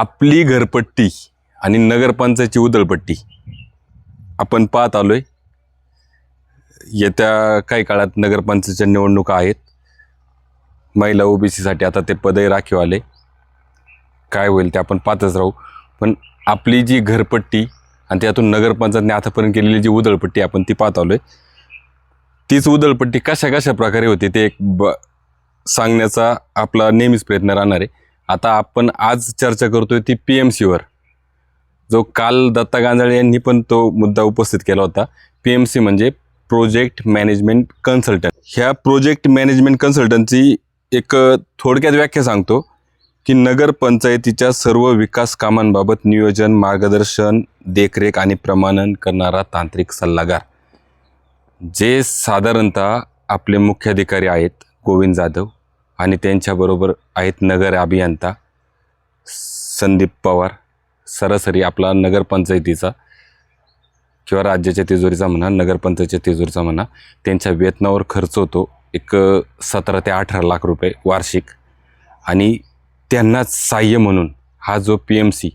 आपली घरपट्टी आणि नगरपंचायतची उधळपट्टी आपण पाहत आलो आहे येत्या काही काळात नगरपंचायतच्या निवडणुका आहेत. महिला ओबीसीसाठी आता ते पदही राखीव आले. काय होईल ते आपण पाहतच राहू. पण आपली जी घरपट्टी आणि त्यातून नगरपंचायतने आतापर्यंत केलेली जी उधळपट्टी आपण ती पाहत आलोय. तीच उधळपट्टी कशा कशा प्रकारे होती ते एक ब सांगण्याचा आपला नेहमीच प्रयत्न राहणार आहे. आता आपण आज चर्चा करतोय ती पी एम सीवर. जो काल दत्ता गांजाळे यांनी पण तो मुद्दा उपस्थित केला होता. पी एम सी म्हणजे प्रोजेक्ट मॅनेजमेंट कन्सल्टंट. ह्या प्रोजेक्ट मॅनेजमेंट कन्सल्टंटची एक थोडक्यात व्याख्या सांगतो की नगरपंचायतीच्या सर्व विकास कामांबाबत नियोजन मार्गदर्शन देखरेख आणि प्रमाणन करणारा तांत्रिक सल्लागार. जे साधारणतः आपले मुख्याधिकारी आहेत गोविंद जाधव आणि त्यांच्याबरोबर आहेत नगर अभियंता संदीप पवार सरासरी आपला नगरपंचायतीचा किंवा राज्याच्या तिजोरीचा म्हणा नगरपंचायतीच्या तिजोरीचा म्हणा त्यांच्या वेतनावर खर्च होतो एक सतरा ते अठरा लाख रुपये वार्षिक. आणि त्यांनाच सहाय्य म्हणून हा जो पी एम सी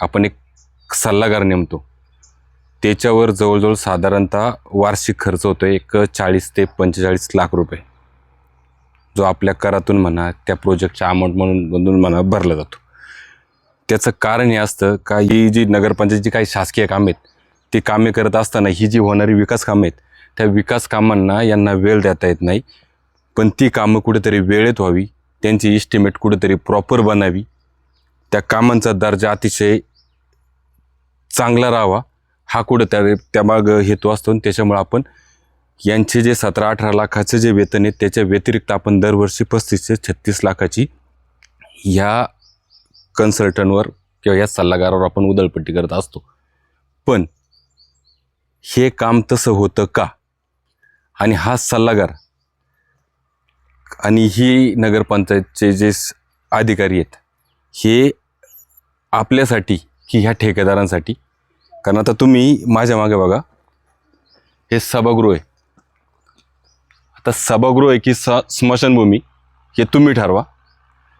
आपण एक सल्लागार नेमतो त्याच्यावर जवळजवळ साधारणतः वार्षिक खर्च होतो एक चाळीस ते पंचेचाळीस लाख रुपये. जो आपल्या करातून म्हणा त्या प्रोजेक्टच्या अमाऊंट म्हणून म्हणून म्हणा भरला जातो. त्याचं कारण हे असतं का ही जी नगरपंचायतची काही शासकीय कामे आहेत ती कामे करत असताना ही जी होणारी विकास कामे आहेत त्या विकास कामांना यांना वेळ देता येत नाही. पण ती कामं कुठेतरी वेळेत व्हावी त्यांची इस्टिमेट कुठेतरी प्रॉपर बनावी. त्या कामांचा दर्जा अतिशय चांगला राहावा. हा कुठेतरी त्यामागं हेतू असतो आणि त्याच्यामुळं आपण यांचे जे सतरा अठरा लाखाचे जे वेतन आहे त्याच्या व्यतिरिक्त आपण दरवर्षी पस्तीस ते छत्तीस लाखाची ह्या कन्सल्टंटवर किंवा या सल्लागारावर आपण उदळपट्टी करत असतो. पण हे काम तसं होतं का? आणि हा सल्लागार आणि ही नगरपंचायतचे जे अधिकारी आहेत हे आपल्यासाठी की ह्या ठेकेदारांसाठी? कारण आता तुम्ही माझ्या मागे बघा हे सभागृह आहे. आता सभागृह आहे की स स्मशानभूमी हे तुम्ही ठरवा.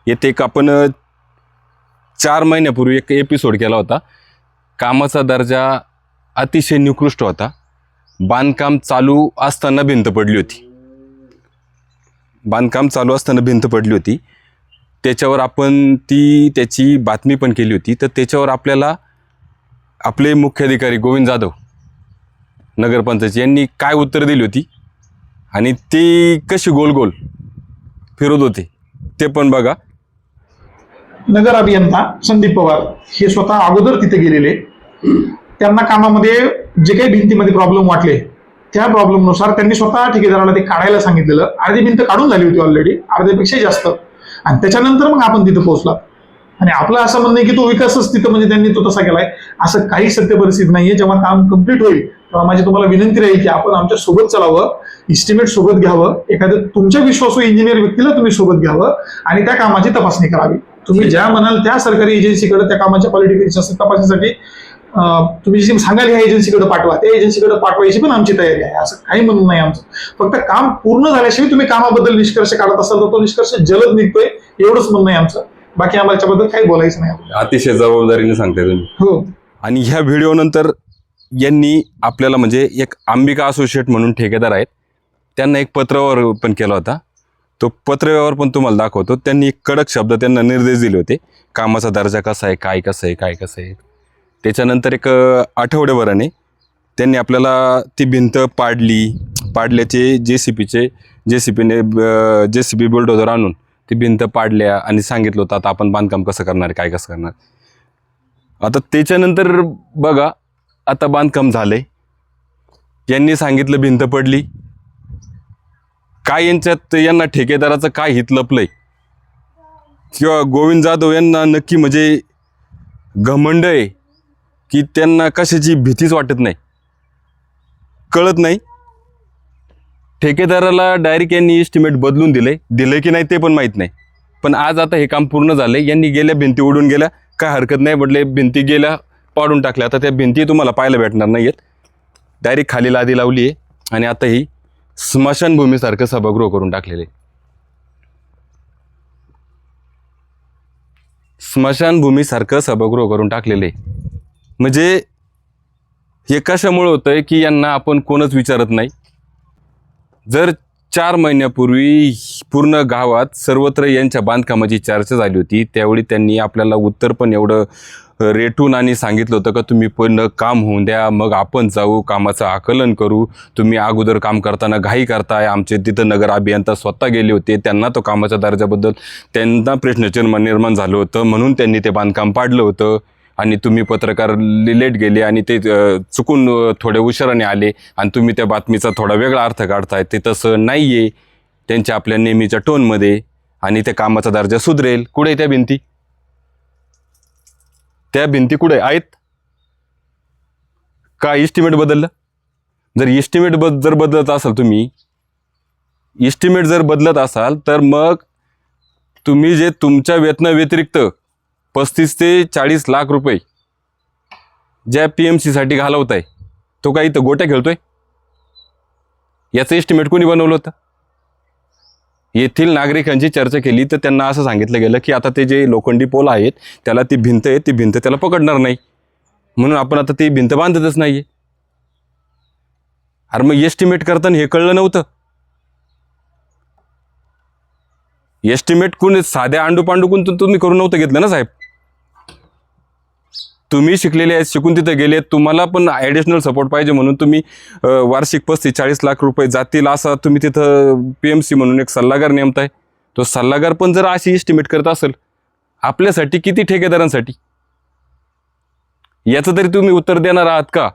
येथे एक आपण चार महिन्यापूर्वी एक एपिसोड केला होता. कामाचा दर्जा अतिशय निकृष्ट होता. बांधकाम चालू असताना भिंत पडली होती. बांधकाम चालू असताना भिंत पडली होती. त्याच्यावर आपण ती त्याची बातमी पण केली होती. तर त्याच्यावर आपल्याला आपले मुख्याधिकारी गोविंद जाधव नगरपंचायत यांनी काय उत्तर दिली होती? आणि ती कशी गोल गोल फिरत होती ते पण बघा. नगर अभियंता संदीप पवार हे स्वतः अगोदर तिथे गेलेले. त्यांना कामामध्ये जे काही भिंतीमध्ये प्रॉब्लेम वाटले त्या प्रॉब्लेमनुसार त्यांनी स्वतः ठेकेदाराला ते काढायला सांगितलेलं. अर्धी भिंत काढून झाली होती ऑलरेडी अर्ध्यापेक्षा जास्त. आणि त्याच्यानंतर मग आपण तिथे पोहोचला आणि आपलं असं म्हणणं आहे की तो विकासच तिथं म्हणजे त्यांनी तो तसा केलाय. असं काही सत्य परिस्थिती नाहीये. जेव्हा काम कंप्लीट होईल तेव्हा माझी तुम्हाला विनंती राहील की आपण आमच्यासोबत चलावं. इस्टिमेट सोबत घ्यावं. एखाद्या तुमच्या विश्वासू इंजिनियर व्यक्तीला तुम्ही सोबत घ्यावं आणि त्या कामाची तपासणी करावी. तुम्ही ज्या म्हणाल त्या सरकारी एजन्सीकडे त्या कामाच्या क्वालिटी तपासणीसाठी तुम्ही जे सांगाल ह्या एजन्सीकडे पाठवा त्या एजन्सीकडे पाठवायची पण आमची तयारी आहे. असं काही म्हणून नाही आमचं. फक्त काम पूर्ण झाल्याशिवाय तुम्ही कामाबद्दल निष्कर्ष काढत असाल तर तो निष्कर्ष जलद निघतोय एवढंच म्हणणं आहे आमचं. बाकी आम्हाला याच्याबद्दल काही बोलायचं नाही अतिशय जबाबदारीने सांगताय तुम्ही. हो. आणि ह्या व्हिडिओनंतर यांनी आपल्याला म्हणजे एक अंबिका असोसिएट म्हणून ठेकेदार आहेत. त्यांना एक पत्रव्यवहार पण केला होता. तो पत्रव्यवहार पण तुम्हाला दाखवतो. त्यांनी एक कडक शब्द त्यांना निर्देश दिले होते. कामाचा दर्जा कसा आहे? काय कसं आहे? काय कसं आहे? त्याच्यानंतर एक आठवड्याभराने त्यांनी आपल्याला ती भिंत पाडली. पाडल्याचे जे सी पीचे जे सी पीने जे सी पी बुलडोझर आणून ती भिंत पाडल्या आणि सांगितलं होतं आता आपण बांधकाम कसं करणार काय कसं करणार आता त्याच्यानंतर बघा आता बांधकाम झालंय. यांनी सांगितलं भिंत पडली. काय यांच्यात यांना ठेकेदाराचं काय हित लपलंय किंवा गोविंद जाधव यांना नक्की म्हणजे घमंड आहे की त्यांना कशाची भीतीच वाटत नाही? कळत नाही? ठेकेदाराला डायरेक्ट यांनी इस्टिमेट बदलून दिले दिले की नाही ते पण माहीत नाही. पण आज आता हे काम पूर्ण झाले यांनी गेल्या भिंती उडून गेल्या. काय हरकत नाही म्हटले भिंती गेल्या पाडून टाकल्या. आता त्या भिंती तुम्हाला पाहायला भेटणार नाही आहेत डायरेक्ट खाली लादी लावली आहे आणि आता ही स्मशानभूमीसारखं सभागृह करून टाकलेले. स्मशानभूमीसारखं सभागृह करून टाकलेलं. आहे म्हणजे हे कशामुळे होतं आहे की यांना आपण कोणच विचारत नाही. जर चार महिन्यापूर्वी पूर्ण गावात सर्वत्र यांच्या बांधकामाची चर्चा झाली होती त्यावेळी त्यांनी आपल्याला उत्तर पण एवढं रेटून आणि सांगितलं होतं का तुम्ही पण काम होऊन द्या मग आपण जाऊ कामाचं आकलन करू. तुम्ही अगोदर काम करताना घाई करताय. आमचे तिथं नगर अभियंता स्वतः गेले होते. त्यांना तो कामाच्या दर्जाबद्दल त्यांना प्रश्नचिन्ह निर्माण झालं होतं. म्हणून त्यांनी ते बांधकाम पाडलं होतं. आणि तुम्ही पत्रकार लेट गेले आणि ते चुकून थोडे उशिराने आले. आणि तुम्ही त्या बातमीचा थोडा वेगळा अर्थ काढताय. ते तसं नाही आहे त्यांच्या आपल्या नेहमीच्या टोनमध्ये आणि त्या कामाचा दर्जा सुधरेल. कुठे त्या भिंती? त्या भिंती कुठे आहेत? का इस्टिमेट बदललं? जर इस्टिमेट बद जर बदलत असाल तुम्ही इस्टिमेट जर बदलत असाल तर मग तुम्ही जे तुमच्या वेतना व्यतिरिक्त पस्तीस ते चाळीस लाख रुपये ज्या पी एम सीसाठी घालवताय तो काय इथं गोट्या खेळतोय? याचं एस्टिमेट कोणी बनवलं होतं? येथील नागरिकांची चर्चा केली तर त्यांना असं सांगितलं गेलं की आता ते जे लोखंडी पोल आहेत त्याला ती भिंत आहे ती भिंत त्याला पकडणार नाही. म्हणून आपण आता ती भिंत बांधतच नाहीये. अरे मग एस्टिमेट करताना हे कळलं नव्हतं. एस्टिमेट कोण साध्या आंडू पांडू कोण तुम्ही करून नव्हतं घेतलं ना साहेब? तुम्ही शिकलेले आहेत शिकून तिथे गेले तुम्हाला पण ॲडिशनल सपोर्ट पाहिजे म्हणून तुम्ही वार्षिक पस्तीस चाळीस लाख रुपये जातील असा तुम्ही तिथं पी एम सी म्हणून एक सल्लागार नेमताय. तो सल्लागार पण जर अशी इस्टिमेट करत असेल आपल्यासाठी किती ठेकेदारांसाठी? याचं तरी तुम्ही उत्तर देणार आहात का?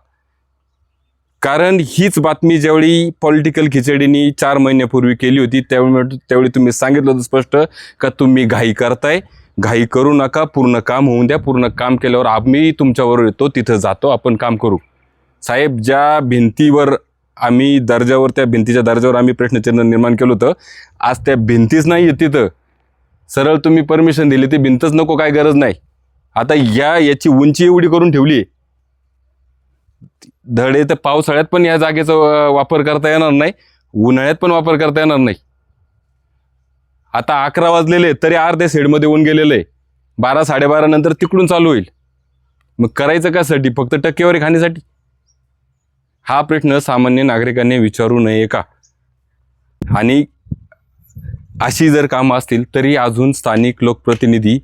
कारण हीच बातमी ज्यावेळी पॉलिटिकल खिचडीनी चार महिन्यापूर्वी केली होती त्यावेळी त्यावेळी तुम्ही सांगितलं होतं स्पष्ट का तुम्ही घाई करताय. घाई करू नका पूर्ण काम होऊन द्या. पूर्ण काम केल्यावर आम्ही तुमच्याबरोबर येतो तिथं जातो आपण काम करू. साहेब ज्या भिंतीवर आम्ही दर्जावर त्या भिंतीच्या दर्जावर आम्ही प्रश्नचिन्ह निर्माण केलं होतं आज त्या भिंतीच नाही आहे तिथं. सरळ तुम्ही परमिशन दिली ती भिंतच नको काय गरज नाही. आता या याची उंची एवढी करून ठेवली. आहे धडे तर पावसाळ्यात पण या जागेचा वापर करता येणार नाही उन्हाळ्यात पण वापर करता येणार नाही. आता अकरा वाजलेले तरी अर्ध्या शेडमध्ये येऊन गेलेले आहे. बारा साडेबारा नंतर तिकडून चालू होईल. मग करायचं कासाठी फक्त टक्केवारी खाण्यासाठी? हा प्रश्न सामान्य नागरिकांनी विचारू नये का? आणि अशी जर कामं असतील तरी अजून स्थानिक लोकप्रतिनिधी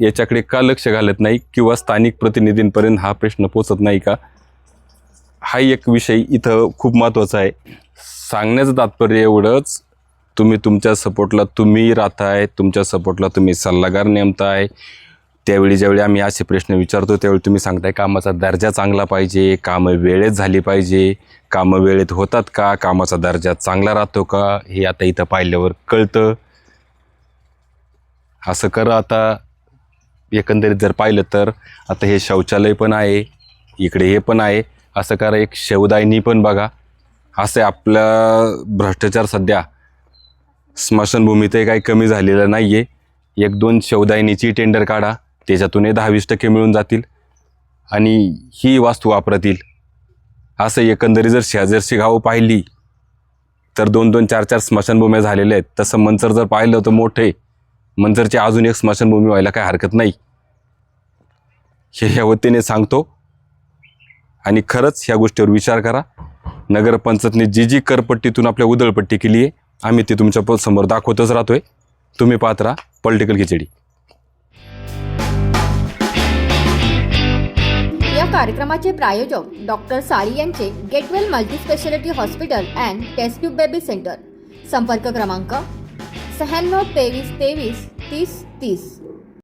याच्याकडे का लक्ष घालत नाही किंवा स्थानिक प्रतिनिधींपर्यंत हा प्रश्न पोचत नाही का? हा एक विषय इथं खूप महत्त्वाचा आहे. सांगण्याचं तात्पर्य एवढंच तुम्ही तुमच्या सपोर्टला तुम्ही राहताय तुमच्या सपोर्टला तुम्ही सल्लागार नेमताय. त्यावेळी ज्यावेळी आम्ही असे प्रश्न विचारतो त्यावेळी तुम्ही सांगताय कामाचा दर्जा चांगला पाहिजे कामं वेळेत झाली पाहिजे. कामं वेळेत होतात का? कामाचा दर्जा चांगला राहतो का? हे आता इथं पाहिल्यावर कळतं. असं करा आता. एकंदरीत जर पाहिलं तर आता हे शौचालय पण आहे इकडे हे पण आहे. असं करा एक शवदायनी पण बघा. असं आपला भ्रष्टाचार सध्या. स्मशानभूमीतही काही कमी झालेलं नाही आहे एक दोन शवदायनीची टेंडर काढा त्याच्यातून हे दहा वीस टक्के मिळून जातील आणि ही वास्तू वापरतील. असं एकंदरीत जर शेजारशी गावं पाहिली तर दोन दोन चार चार स्मशानभूम्या झालेल्या आहेत. तसं मंचर जर पाहिलं तर मोठे मंचरची अजून एक स्मशानभूमी व्हायला काही हरकत नाही. हे ह्या वतीने सांगतो. आणि खरंच ह्या गोष्टीवर विचार करा. नगरपंचायतने जी जी करपट्टीतून आपल्या उधळपट्टी केली आहे आम्ही ते तुमच्यासमोर दाखवतच राहतोय. तुम्ही पाहत राहा पॉलिटिकल खिचडी. या कार्यक्रमाचे प्रायोजक डॉक्टर साळी यांचे Getwell multispeciality hospital and test tube baby centre संपर्क क्रमांक शहाण्णव तेवीस तेवीस तीस तीस.